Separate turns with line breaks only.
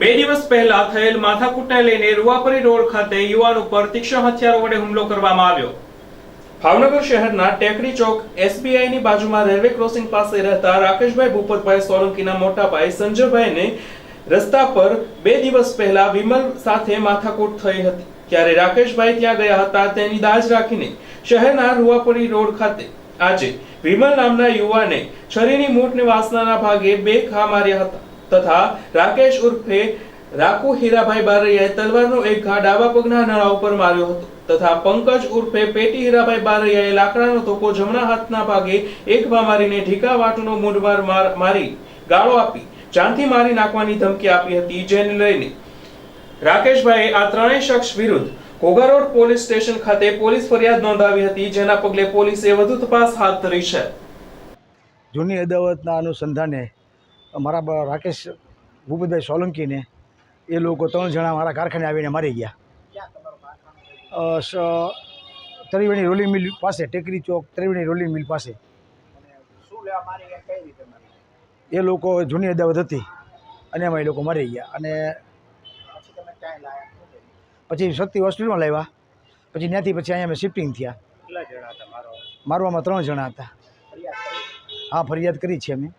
બે દિવસ પહેલા થયેલ માથાકૂટને લઈને રૂવાપરી રોડ ખાતે યુવાન ઉપર તીક્ષ્ણ હથિયારો વડે હુમલો કરવામાં આવ્યો. ભાવનગર શહેરના ટેકડી ચોક એસબીઆઈની બાજુમાં રેલવે ક્રોસિંગ પાસે રહેતા રાકેશભાઈ ભૂપતભાઈ સોલંકીના મોટા ભાઈ સંજયભાઈને રસ્તા પર બે દિવસ પહેલા વિમલ સાથે માથાકૂટ થઈ હતી. ત્યારે રાકેશભાઈ ત્યાં ગયા હતા તેની દાજ રાખીને શહેરના રૂવાપરી રોડ ખાતે. આજે વિમલ નામના યુવાને છરીની મૂઠને વાસનાના ભાગે બે ઘા માર્યા હતા. તથા રાકેશ ઉર્ફે રાખુ હીરાભાઈ બારૈયાએ તલવારનો એક ઘા ડાબા પગના નળા ઉપર માર્યો હતો તથા પંકજ ઉર્ફે પેટી હીરાભાઈ બારૈયાએ લાકડાનો તોકો જમણા હાથના ભાગે એક ઘા મારીને ઢીકા વાટનો મૂંઢમાર મારી ગાળો આપી, જાનથી મારી નાખવાની ધમકી આપી હતી જેને લઈને રાકેશભાઈએ આ ત્રણેય શખ્સ વિરુદ્ધ ઘોઘા રોડ પોલીસ સ્ટેશન ખાતે પોલીસ ફરિયાદ નોંધાવી હતી, જેના પગલે પોલીસે વધુ તપાસ હાથ ધરી છે.
જૂની અદાવતના અનુસંધાને મારા બ- રાકેશ ભૂપતભાઈ સોલંકીને એ લોકો ત્રણ જણા મારા કારખાને આવીને મારી ગયા. ત્રિવેણી રોલિંગ મિલ પાસે ટેકરી ચોક ત્રિવેણી રોલિંગ મિલ પાસે. એ લોકો જૂની અદાવત હતી અને એમાં એ લોકો મરી ગયા અને પછી શક્તિ હોસ્પિટલમાં લાવ્યા. પછી ત્યાંથી પછી અહીંયા અમે શિફ્ટિંગ થયા. મારવામાં ત્રણ જણા હતા. હા ફરિયાદ કરી છે અમે.